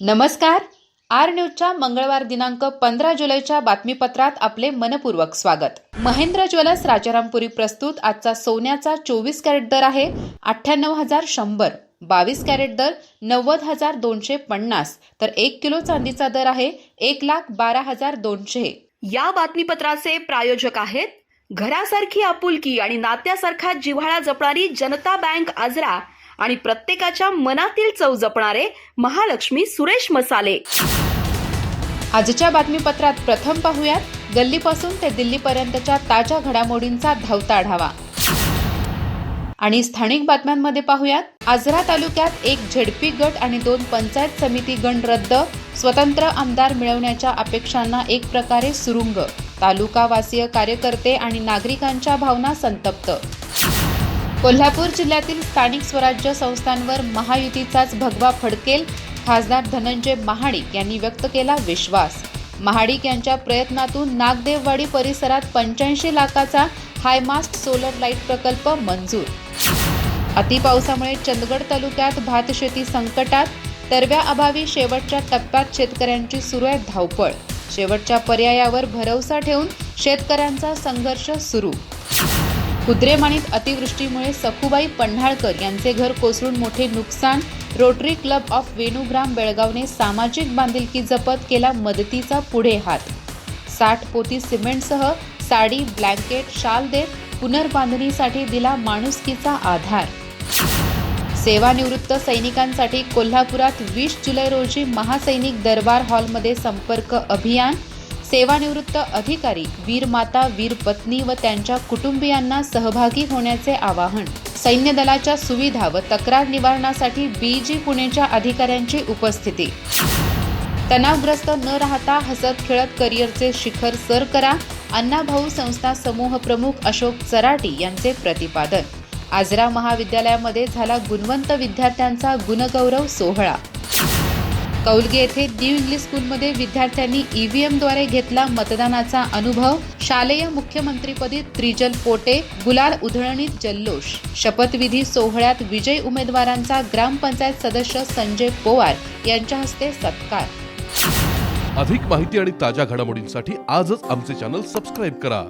नमस्कार. आर न्यूजच्या मंगळवार दिनांक पंधरा जुलैच्या बातमीपत्रात आपले मनपूर्वक स्वागत. महेंद्र ज्वेलर्स राजारामपुरी प्रस्तुत आजचा सोन्याचा चोवीस कॅरेट दर आहे अठ्ठ्याण्णव हजार शंभर बावीस कॅरेट दर नव्वद हजार दोनशे पन्नास तर एक किलो चांदीचा दर आहे एक लाख बारा हजार दोनशे. या बातमीपत्राचे प्रायोजक आहेत घरासारखी आपुलकी आणि नात्यासारखा जिव्हाळा जपणारी जनता बँक आजरा आणि प्रत्येकाच्या मनातील चव जपणारे महालक्ष्मी सुरेश मसाले. आजच्या बातमीपत्रात प्रथम पाहूयात गल्लीपासून ते दिल्लीपर्यंतच्या ताज्या घडामोडींचा धावता आढावा. आणि स्थानिक बातम्यांमध्ये पाहूयात आजरा तालुक्यात एक झेडपी गट आणि दोन पंचायत समिती गण रद्द स्वतंत्र आमदार मिळवण्याच्या अपेक्षांना एक प्रकारे सुरुंग. तालुकावासीय कार्यकर्ते आणि नागरिकांच्या भावना संतप्त. कोल्हापूर जिल्ह्यातील स्थानिक स्वराज्य संस्थांवर महायुतीचाच भगवा फडकेल खासदार धनंजय महाडिक यांनी व्यक्त केला विश्वास. महाडिक यांच्या प्रयत्नातून नागदेववाडी परिसरात पंच्याऐंशी लाखाचा हायमास्ट सोलर लाइट प्रकल्प मंजूर. अतिपावसामुळे चंदगड तालुक्यात भातशेती संकटात तरव्या अभावी शेवटच्या टप्प्यात शेतकऱ्यांची सुरू आहे धावपळ. शेवटच्या पर्यायावर भरवसा ठेवून शेतकऱ्यांचा संघर्ष सुरू. कुद्रेमाणीत अतिवृष्टीमुळे सखुबाई पन्हाळकर यांचे घर कोसळून मोठे नुकसान. रोटरी क्लब ऑफ वेणुग्राम बेळगावने सामाजिक बांधिलकी जपत केला मदतीचा पुढे हात. साठ पोती सिमेंटसह साडी ब्लँकेट शाल देत पुनर्बांधणीसाठी दिला माणुसकीचा आधार. सेवानिवृत्त सैनिकांसाठी कोल्हापुरात वीस जुलै रोजी महासैनिक दरबार हॉलमध्ये संपर्क अभियान सेवानिवृत्त अधिकारी वीर माता वीर पत्नी व त्यांच्या कुटुंबियांना सहभागी होण्याचे आवाहन सैन्य दलाच्या सुविधा व तक्रार निवारणासाठी बीजी पुणेच्या अधिकाऱ्यांची उपस्थिती. तणावग्रस्त न राहता हसत खेळत करिअरचे शिखर सर करा अण्णाभाऊ संस्था समूह प्रमुख अशोक चराटी यांचे प्रतिपादन. आजरा महाविद्यालयामध्ये झाला गुणवंत विद्यार्थ्यांचा गुणगौरव सोहळा. कौलगे येथे न्यू इंग्लिश स्कूलमध्ये विद्यार्थ्यांनी ईव्हीएमद्वारे घेतला मतदानाचा अनुभव. शालेय मुख्यमंत्रीपदी त्रिजल पोटे गुलाल उधळणीत जल्लोष. शपथविधी सोहळ्यात विजय उमेदवारांचा ग्रामपंचायत सदस्य संजय पोवार यांच्या हस्ते सत्कार. अधिक माहिती आणि ताज्या घडामोडींसाठी आजच आमचे चॅनल सबस्क्राईब करा.